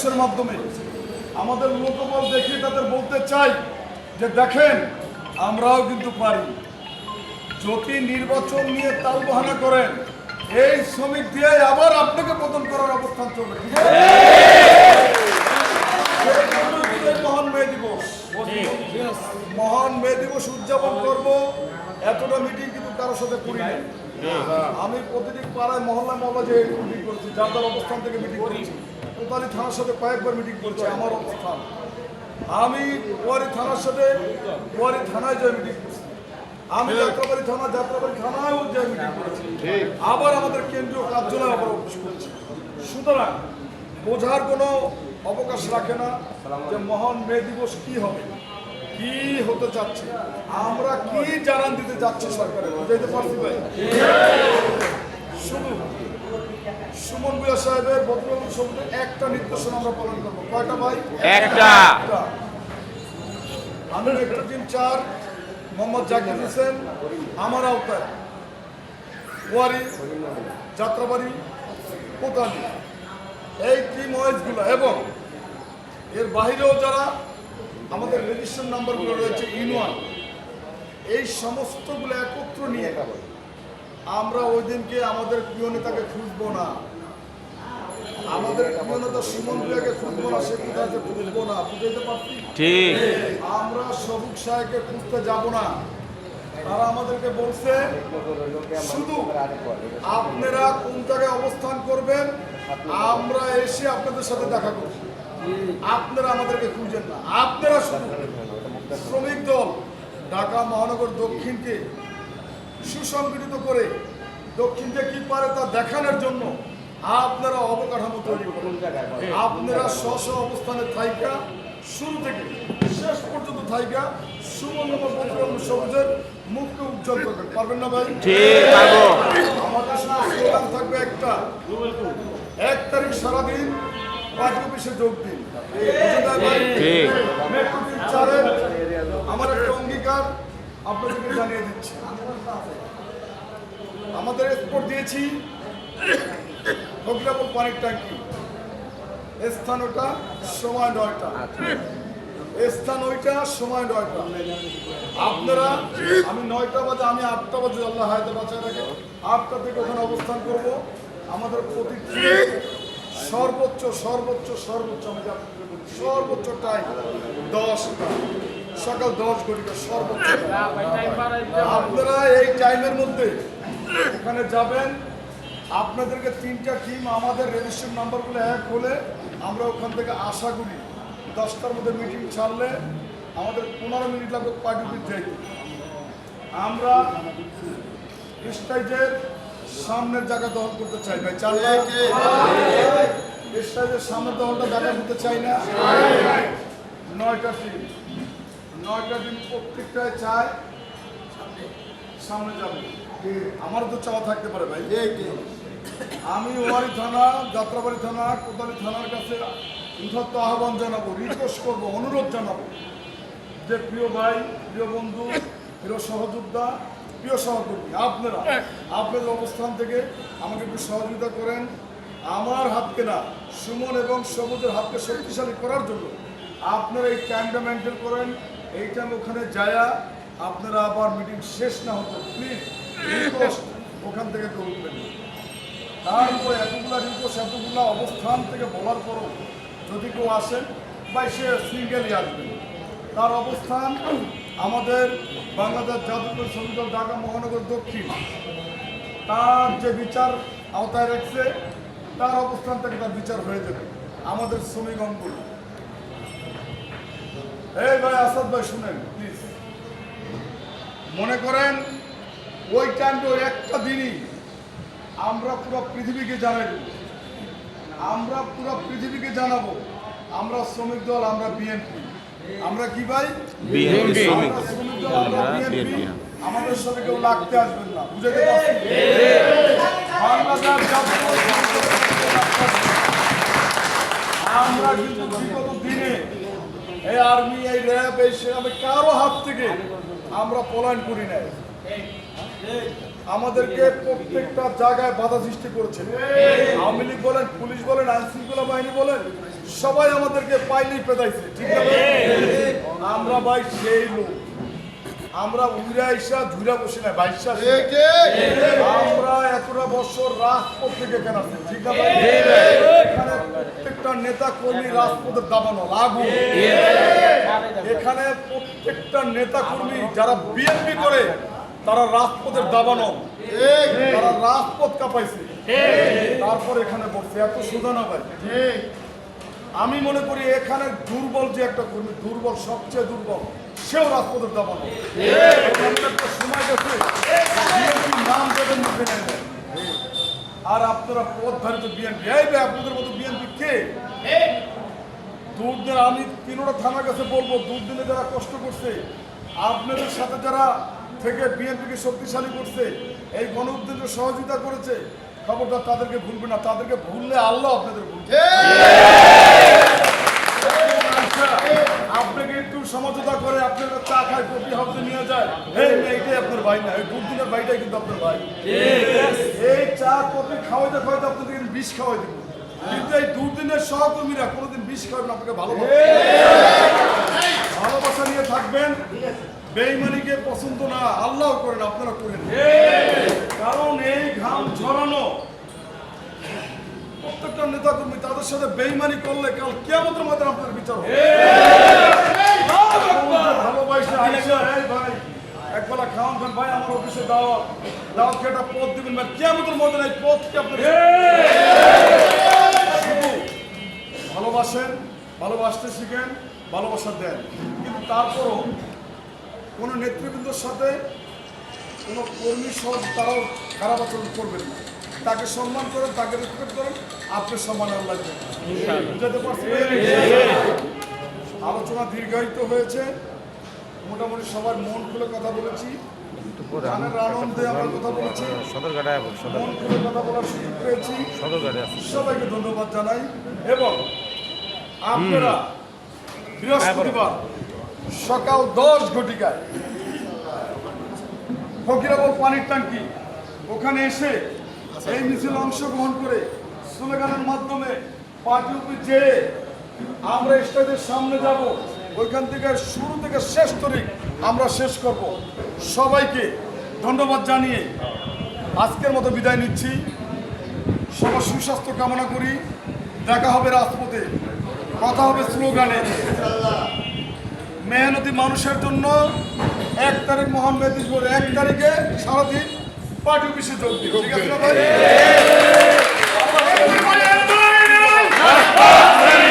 সমাবেশের মাধ্যমে আমাদের লোকবল দেখিয়ে তাদের বলতে চাই যে দেখেন, আমরাও কিন্তু পারি। যদি নির্বাচন নিয়ে তালবাহানা করেন, এই শ্রমিক দিয়ে আবার আপনাকে পতন করার অবস্থান চলবে। মহান মে দিবস। মহান মে দিবস উদযাপন করব। এতটা মিটিং কিন্তু কারোর সাথে করি আমি প্রতিদিন পাড়ায় মহল্লা মহল্লা যে মিটিং করছি, যার অবস্থান থেকে মিটিং করেছি। কোতালি থানার সাথে কয়েকবার মিটিং করেছি আমার অবস্থান আমি কুয়ারি থানার সাথে কুয়ারি থানায় যে মিটিং করছি। আমি যাত্রাবাড়ি থানা যাত্রাবাড়ি থানায়ও যে মিটিং করেছি। আবার আমাদের কেন্দ্রীয় কার্যালয়ে আবার অফিস করেছি। সুতরাং বোঝার কোনো অবকাশ রাখে না যে মহান মে দিবস কি হবে কি হতে যাচ্ছে আমরা কি জানান দিতে যাচ্ছি সরকারের বুঝাইতে পারছি ভাই? শুধু সুমন বুয়া সাহেবের বদরুল সবুজের একটা নির্দেশনা আমরা পালন করব। কয়টা ভাই? একটা। আমি টিম চার মোহাম্মদ জাকির হোসেন আমার আওতায়। ওয়ারি যাত্রাবাড়ি কোতালি। এই টিম ওয়াইজগুলো এবং এর বাইরেও যারা আমাদের রেজিস্ট্রেশন নাম্বারগুলো রয়েছে ইউনিয়ন এই সমস্তগুলো একত্র নিয়ে আমরা ওই দিনকে আমাদের প্রিয় নেতাকে খুঁজবো না। আমাদের প্রিয় নেতা সুমন প্রিয়াকে খুঁজবো না সে কোথায় খুঁজবো না বুঝাইতে পারছি? ঠিক। আমরা সবুজ সাহেবকে খুঁজতে যাব না। তারা আমাদেরকে বলছে শুধু আপনারা কোন জায়গায় অবস্থান করবেন আমরা এসে আপনাদের সাথে দেখা করব। আপনারা আমাদেরকে খুঁজেন না। আপনারা শুধু শ্রমিক দল ঢাকা মহানগর দক্ষিণকে সুসংগঠিত করে দক্ষিণকে কি পারে তা দেখানোর জন্য আপনারা অবকাঠামো তৈরি করুন। আপনারা স্ব স্ব অবস্থানে থাইকা শুরু থেকে শেষ পর্যন্ত থাইকা সবুজের মুখকে উজ্জ্বল করবেন। পারবেন না ভাই? আমাদের স্লোগান থাকবে একটা। এক তারিখ সারাদিন পার্টি অফিসে যোগ দিন। মেট্রো চারের আমার একটা অঙ্গীকার আপনাদেরকে জানিয়ে দিচ্ছি। আমাদের এক্সপোর্ট দিয়েছি ফকিরাপুর পানির ট্যাঙ্কি স্থান ওটা সময় নয়টা। স্থান ওইটা সময় নয়টা। আপনারা আমি নয়টা বাজে আমি আটটা বাজে আল্লাহ হায়দা বাঁচায় রাখে। আটটা থেকে ওখানে অবস্থান করব। আমাদের প্রতি সর্বোচ্চ সর্বোচ্চ সর্বোচ্চ আমি সর্বোচ্চ টাইম দশটা। সকাল দশ ঘটিকা সর্বোচ্চ। আপনারা এই টাইমের মধ্যে ওখানে যাবেন। আপনাদেরকে তিনটা টিম আমাদের রেজিস্ট্রেশন নাম্বারগুলো এক হলে আমরা ওখান থেকে আশা করি দশটার মধ্যে মিটিং ছাড়লে আমাদের পনেরো মিনিট লাগবে পার্টি অফিস যাইতে আমরা স্টাইজের সামনের জায়গা দখল করতে চাই ভাই চার স্টেজের সামনের দখলটা জায়গা দিতে চাই না? নয়টা টিম নয়টা টিম প্রত্যেকটায় চায়, সামনে যাবে। আমার তো চাওয়া থাকতে পারে ভাই। আমি ওয়ারি থানা, যাত্রাবাড়ি থানা, কোদালি থানার কাছে উদ্ধত্ত আহ্বান জানাব রিকোয়েস্ট করব, অনুরোধ জানাব যে প্রিয় ভাই, প্রিয় বন্ধু, প্রিয় সহযোদ্ধা, প্রিয় সহকর্মী, আপনারা, আপনাদের অবস্থান থেকে আমাকে একটু সহযোগিতা করেন। আমার হাতকে না সুমন এবং সবুজের হাতকে শক্তিশালী করার জন্য আপনারা এই টাইমটা মেনটেন করেন। এই ওখানে যায়া আপনারা আবার মিটিং শেষ না হতো প্লিজ ওখান থেকে কেউ উঠবেন। তারপরে এতগুলা রিকোয়েস্ট এতগুলা অবস্থান থেকে বলার পরও যদি কেউ আসেন বা সে সিঙ্গেলই আসবেন তার অবস্থান আমাদের বাংলাদেশ জাতীয় শ্রমিক ঢাকা মহানগর দক্ষিণ। তার যে বিচার আওতায় রাখছে, তার অবস্থান থেকে তার বিচার হয়ে যাবে। আমাদের শ্রমিক এই ভাই আসাদ ভাই শুনেন প্লিজ মনে করেন ওই টাইমটা ওই একটা দিনই আমরা পুরো পৃথিবীকে জানাই দেব। আমরা পুরো পৃথিবীকে জানাব আমরা শ্রমিক দল আমরা বিএনপি আমরা কি ভাই? শ্রমিক দল, আমরা আমরা BNP, BNP আমাদের সাথে কেউ লাগতে আসবেন না বুঝাতে পারছি না। আমরা কিন্তু বিগত দিনে এই আর্মি, এই র্যাব, এই সেনাবে কারও হাত থেকে আমরা পলায়ন করি নাই। আমাদেরকে প্রত্যেকটা জায়গায় বাধা সৃষ্টি করেছে। আওয়ামী লীগ বলেন, পুলিশ বলেন আইন শৃঙ্খলা বাহিনী বলেন, সবাই আমাদেরকে পাইলেই পেদাইছে, ঠিক আছে আমরা ভাই সেই লোক। আমরা উইরা ইসা ঝুরা বসি না বাইশা আমরা এতটা বছর রাজপথ কেন আছি, ঠিক? এখানে প্রত্যেকটা নেতা কর্মী রাজপথের দাবানো লাগু এখানে প্রত্যেকটা নেতা কর্মী যারা বিএনপি করে তারা রাজপথের দাবানো তারা রাজপথ কাঁপাইছে। তারপর এখানে বসছে। এত সুদা না ভাই? আমি মনে করি এখানে দুর্বল যে একটা কর্মী দুর্বল সবচেয়ে দুর্বল। সেও রাজপথের আর আপনারা পথধারিত বিএনপি। এই ভাই, আপনাদের মতো বিএনপি কে? দুধ আমি তিনোটা থানা কাছে বলব দুধ দিনে যারা কষ্ট করছে, আপনাদের সাথে যারা থেকে বিএনপিকে শক্তিশালী করছে, এই গণ সহযোগিতা করেছে, খবরদার তাদেরকে ভুলবে না। তাদেরকে ভুললে আল্লাহ আপনাদের ভুলবে আচ্ছা, আপনাকে একটু সমঝোতা করে আপনার চা খায় কফি হাউসে নিয়ে যায় এই মেয়ে, এইটাই আপনার ভাই না এই দুধ দিনের ভাইটাই কিন্তু আপনার ভাই। এই চা কফি খাওয়াইতে খাওয়াইতে আপনাদের কিন্তু বিষ খাওয়াই দিব কিন্তু এই দুদিনের সহকর্মীরা কোনোদিন বিষ খাওয়াবে আপনাকে ভালোবাসে। ভালোবাসা নিয়ে থাকবেন। বেইমানিকে পছন্দ না আল্লাহ করেন আপনারা করেন। কারণ এই ঘাম ঝরানো প্রত্যেকটা নেতা কর্মী তাদের সাথে বেইমানি করলে কাল কেমতের মধ্যে আপনার বিচার হবে ভালোবাসে আইসা এই ভাই এক বেলা খাওয়ান খান ভাই আমার অফিসে দাওয়াত। দাওয়াত খেয়ে একটা পদ দিবেন ভাই কেমতের মধ্যে নাই পদ কি আপনার শুধু ভালোবাসেন ভালোবাসতে শিখেন ভালোবাসা দেন। কিন্তু তারপরও কোনো নেতৃবৃন্দর সাথে কোনো কর্মী সহ তারাও খারাপ আচরণ করবেন না। তাকে সম্মান করেন তাকে রেসপেক্ট করেন আপনি সম্মান আল্লাহ বুঝাতে পারছেন? আলোচনা দীর্ঘায়িত হয়েছে। মোটামুটি সবার মন খুলে কথা বলেছি। আনন্দে আমরা কথা বলেছি। মন খুলে কথা বলার সুযোগ পেয়েছি। সবাইকে ধন্যবাদ জানাই। এবং আপনারা বৃহস্পতিবার সকাল দশ ঘটিকায় ফকিরাবল পানির ট্যাঙ্কি ওখানে এসে এই মিছিল অংশগ্রহণ করে স্লোগানের মাধ্যমে পার্টি অফিস যেয়ে আমরা স্টেজের সামনে যাব। ওইখান থেকে শুরু থেকে শেষ তারিখ আমরা শেষ করব। সবাইকে ধন্যবাদ জানিয়ে আজকের মতো বিদায় নিচ্ছি। সবার সুস্বাস্থ্য কামনা করি। দেখা হবে রাজপথে। কথা হবে স্লোগানে। মেহনতি মানুষের জন্য এক তারিখ মহান মেদিনীপুর, এক তারিখে সারাদিন পার্টি অফিসে যোগ দিন। ঠিক আছে